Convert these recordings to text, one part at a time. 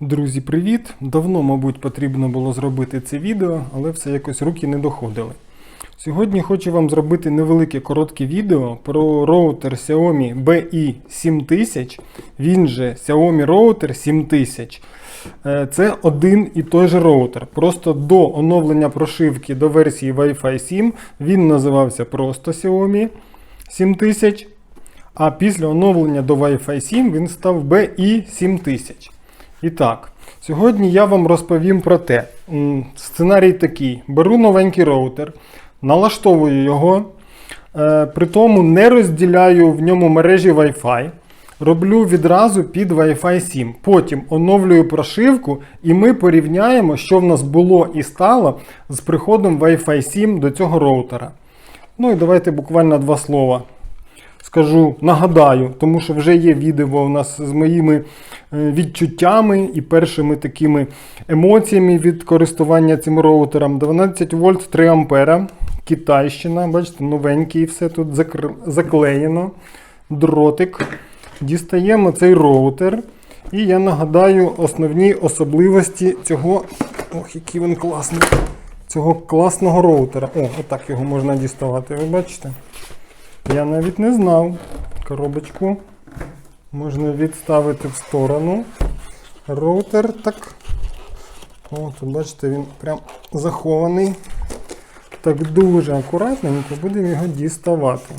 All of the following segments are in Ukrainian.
Друзі, привіт! Давно, мабуть, потрібно було зробити це відео, але все якось руки не доходили. Сьогодні хочу вам зробити невелике коротке відео про роутер Xiaomi BI7000, він же Xiaomi Router 7000. Е, Це один і той же роутер. Просто до оновлення прошивки до версії Wi-Fi 7 він називався просто Xiaomi 7000. А після оновлення до Wi-Fi 7 він став BI7000. І так, сьогодні я вам розповім про те. Сценарій такий: беру новенький роутер, налаштовую його, е, при тому не розділяю в ньому мережі Wi-Fi. Роблю відразу під Wi-Fi 7. Потім оновлюю прошивку, і ми порівняємо, що в нас було і стало з приходом Wi-Fi 7 до цього роутера. Ну і давайте буквально два слова скажу, нагадаю, тому що вже є відео у нас з моїми е, відчуттями і першими такими емоціями від користування цим роутером. 12 вольт 3 ампера. Китайщина, бачите, новенький, все тут закр... заклеєно. Дротик. Дістаємо цей роутер. І я нагадаю основні особливості цього. Ох, який він класний. Цього класного роутера. О, отак його можна діставати, ви бачите? Я навіть не знав. Коробочку можна відставити в сторону. Роутер так. О, тут бачите, він прям захований. Так дуже акуратненько будемо його діставати.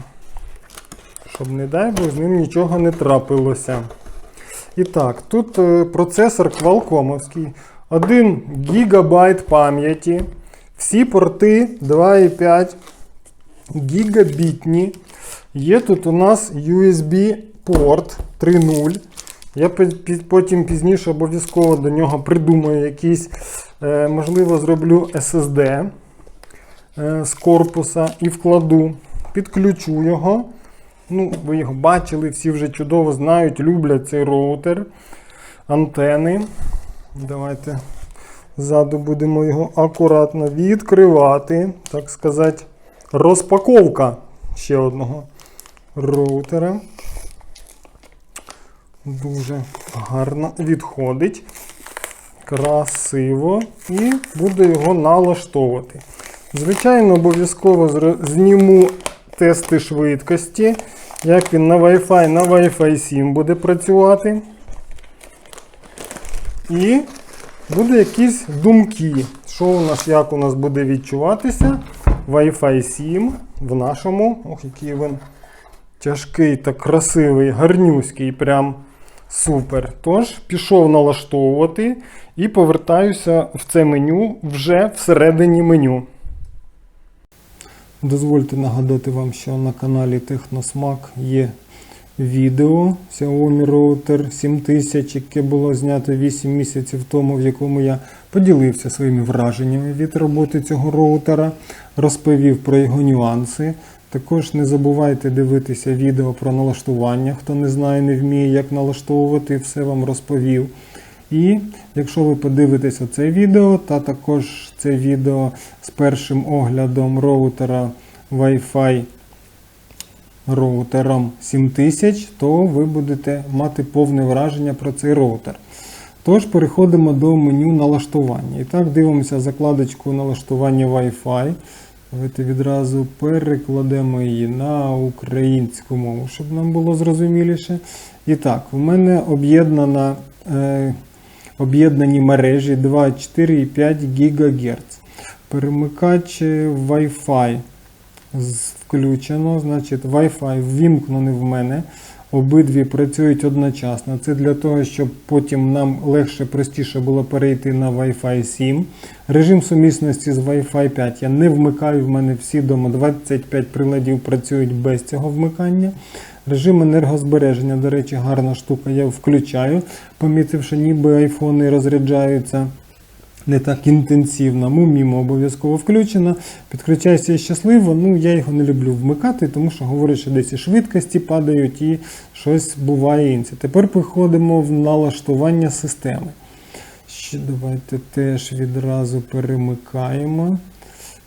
Щоб, не дай Бог, з ним нічого не трапилося. І так, тут е, процесор Qualcomm'овський, 1 ГБ пам'яті, всі порти 2,5 гігабітні. Є тут у нас USB порт 3.0. Я потім пізніше обов'язково до нього придумаю якийсь, е, можливо, зроблю SSD е, з корпуса і вкладу, підключу його. Ну, ви його бачили, всі вже чудово знають, люблять цей роутер, антени. Давайте ззаду будемо його акуратно відкривати, так сказати, розпаковка ще одного роутера. Дуже гарно відходить. Красиво. І буду його налаштовувати. Звичайно, обов'язково зніму тести швидкості, як він на Wi-Fi на Wi-Fi 7 буде працювати. І буде якісь думки, що у нас, як у нас буде відчуватися Wi-Fi 7 в нашому. Ох, який він тяжкий та красивий, гарнюський, прям супер. Тож, пішов налаштовувати і повертаюся в це меню вже всередині меню. Дозвольте нагадати вам, що на каналі Техносмак є відео Xiaomi Router 7000, яке було знято 8 місяців тому, в якому я поділився своїми враженнями від роботи цього роутера, розповів про його нюанси. Також не забувайте дивитися відео про налаштування. Хто не знає, не вміє, як налаштовувати, все вам розповів. І якщо ви подивитеся це відео, та також це відео з першим оглядом роутера Wi-Fi роутером 7000, то ви будете мати повне враження про цей роутер. Тож переходимо до меню налаштування. І так, дивимося закладочку налаштування Wi-Fi. Давайте відразу перекладемо її на українську мову, щоб нам було зрозуміліше. І так, у мене об'єднана, е, об'єднані мережі 2, 4 і 5 ГГц. Перемикач е, Wi-Fi з- включено, значить Wi-Fi ввімкнений в мене. Обидві працюють одночасно. Це для того, щоб потім нам легше, простіше було перейти на Wi-Fi 7. Режим сумісності з Wi-Fi 5 я не вмикаю. В мене всі дома 25 приладів працюють без цього вмикання. Режим енергозбереження, до речі, гарна штука, я включаю, помітивши, ніби айфони розряджаються не так інтенсивно. Мумімо обов'язково включено. Підключайся щасливо. Ну, я його не люблю вмикати, тому що говорять, що десь і швидкості падають і щось буває інше. Тепер переходимо в налаштування системи. Ще давайте теж відразу перемикаємо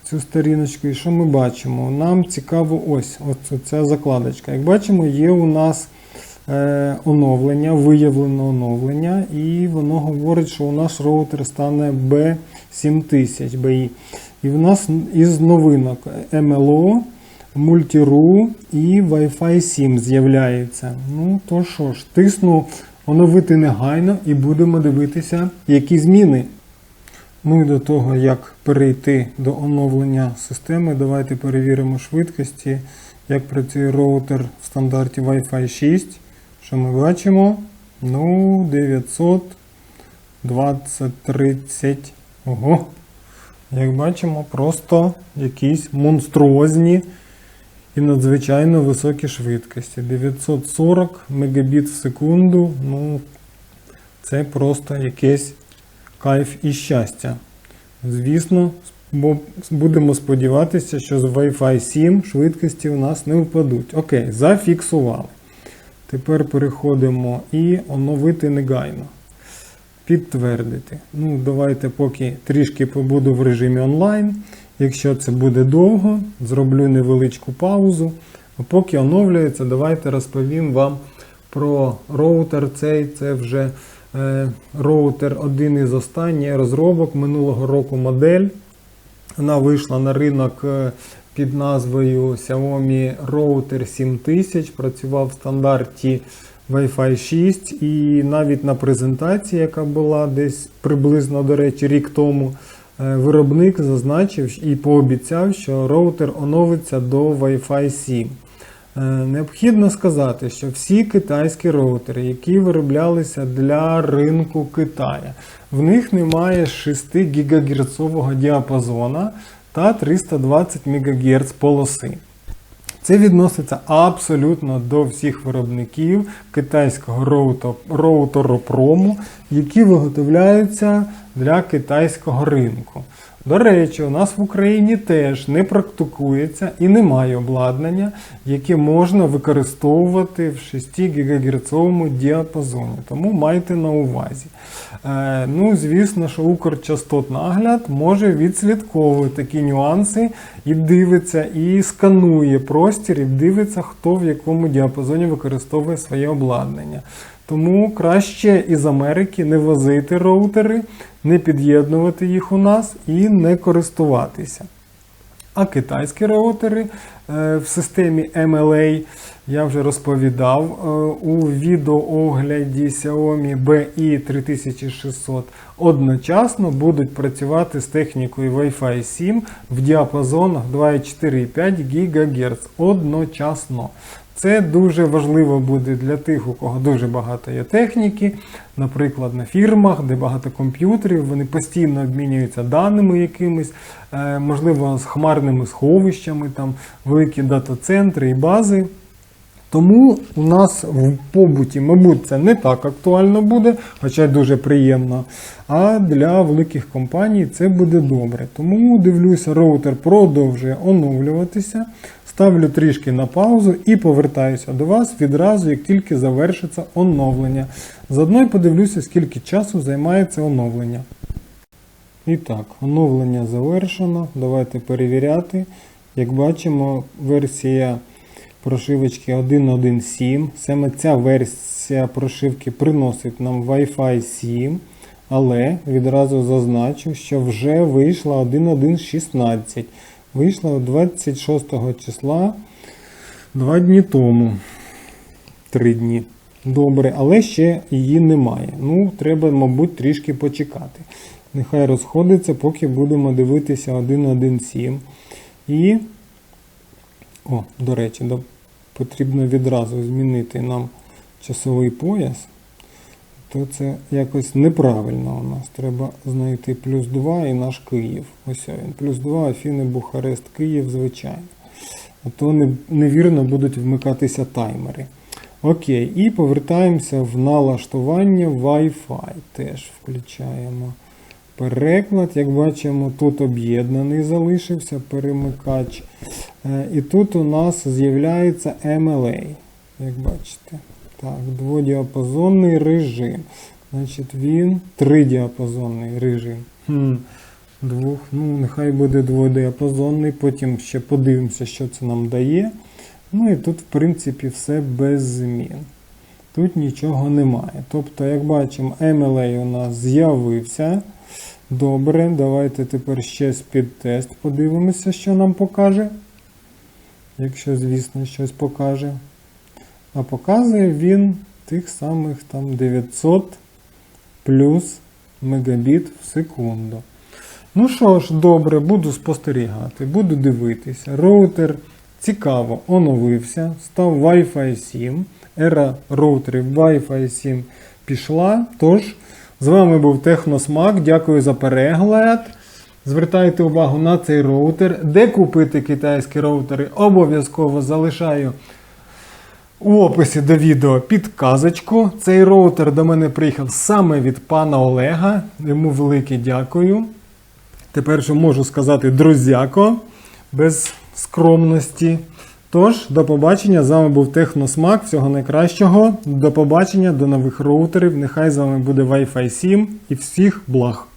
цю сторіночку. І що ми бачимо? Нам цікаво ось, ось ця закладочка. Як бачимо, є у нас оновлення, виявлено оновлення, і воно говорить, що у нас роутер стане B7000 BI. І в нас із новинок MLO, Multiru і Wi-Fi 7 з'являється. Ну то що ж, тисну оновити негайно і будемо дивитися, які зміни. Ну і до того, як перейти до оновлення системи, давайте перевіримо швидкості, як працює роутер в стандарті Wi-Fi 6. Що ми бачимо? Ну, 900, 20, 30. Ого. Як бачимо, просто якісь монструозні і надзвичайно високі швидкості. 940 Мбіт в секунду. Ну, це просто якесь кайф і щастя. Звісно, будемо сподіватися, що з Wi-Fi 7 швидкості у нас не впадуть. Окей, зафіксували. Тепер переходимо і оновити негайно. Підтвердити. Ну, давайте поки трішки побуду в режимі онлайн. Якщо це буде довго, зроблю невеличку паузу. А поки оновлюється, давайте розповім вам про роутер цей. Це вже е, роутер один із останніх розробок минулого року модель. Вона вийшла на ринок е, під назвою Xiaomi Router 7000, працював в стандарті Wi-Fi 6 і навіть на презентації, яка була десь приблизно, до речі, рік тому, е, виробник зазначив і пообіцяв, що роутер оновиться до Wi-Fi 7. Е, Необхідно сказати, що всі китайські роутери, які вироблялися для ринку Китая, в них немає 6 ГГц діапазона та 320 МГц полоси. Це відноситься абсолютно до всіх виробників китайського роутер- роутеропрому, які виготовляються для китайського ринку. До речі, у нас в Україні теж не практикується і немає обладнання, яке можна використовувати в 6 ГГц діапазоні. Тому майте на увазі. Е, ну, звісно, що Укрчастотнагляд може відслідковувати такі нюанси і дивиться, і сканує простір, і дивиться, хто в якому діапазоні використовує своє обладнання. Тому краще із Америки не возити роутери, не під'єднувати їх у нас і не користуватися. А китайські роутери е, в системі MLA я вже розповідав е, у відеоогляді Xiaomi BI3600 одночасно будуть працювати з технікою Wi-Fi 7 в діапазонах 2,4,5 ГГц одночасно. Це дуже важливо буде для тих, у кого дуже багато є техніки, наприклад, на фірмах, де багато комп'ютерів, вони постійно обмінюються даними якимись, е, можливо, з хмарними сховищами, там великі дата-центри і бази. Тому у нас в побуті, мабуть, це не так актуально буде, хоча й дуже приємно. А для великих компаній це буде добре. Тому дивлюся, роутер продовжує оновлюватися. Ставлю трішки на паузу і повертаюся до вас відразу, як тільки завершиться оновлення. Заодно й подивлюся, скільки часу займає це оновлення. І так, оновлення завершено. Давайте перевіряти. Як бачимо, версія прошивочки 1.1.7. Саме ця версія прошивки приносить нам Wi-Fi 7. Але відразу зазначу, що вже вийшла 1.1.16. Вийшла 26 числа 2 дні тому. 3 дні. Добре, але ще її немає. Ну, треба, мабуть, трішки почекати. Нехай розходиться, поки будемо дивитися 1.1.7. І, о, до речі, потрібно відразу змінити нам часовий пояс. То це якось неправильно у нас. Треба знайти плюс 2 і наш Київ. Ось він. Плюс 2, Афіни, Бухарест, Київ, звичайно. А то невірно будуть вмикатися таймери. Окей, і повертаємося в налаштування Wi-Fi. Теж включаємо переклад. Як бачимо, тут об'єднаний залишився перемикач. Е, І тут у нас з'являється MLA. Як бачите. Так, дводіапазонний режим. Значить, він тридіапазонний режим. Хм, двох, ну, нехай буде дводіапазонний, потім ще подивимося, що це нам дає. Ну і тут, в принципі, все без змін. тут нічого немає. Тобто, як бачимо, MLA у нас з'явився. Добре, давайте тепер ще спідтест подивимося, що нам покаже. Якщо, звісно, щось покаже. А показує він тих самих там 900 плюс мегабіт в секунду. Ну що ж, добре, буду спостерігати, буду дивитися. Роутер цікаво оновився, став Wi-Fi 7. Ера роутерів Wi-Fi 7 пішла. Тож, з вами був Техносмак. Дякую за перегляд. Звертайте увагу на цей роутер. Де купити китайські роутери, обов'язково залишаю у описі до відео підказочку. Цей роутер до мене приїхав саме від пана Олега. Йому велике дякую. Тепер що можу сказати друзяко, без скромності. Тож, до побачення. З вами був Техносмак. Всього найкращого. До побачення, до нових роутерів. Нехай з вами буде Wi-Fi 7 і всіх благ.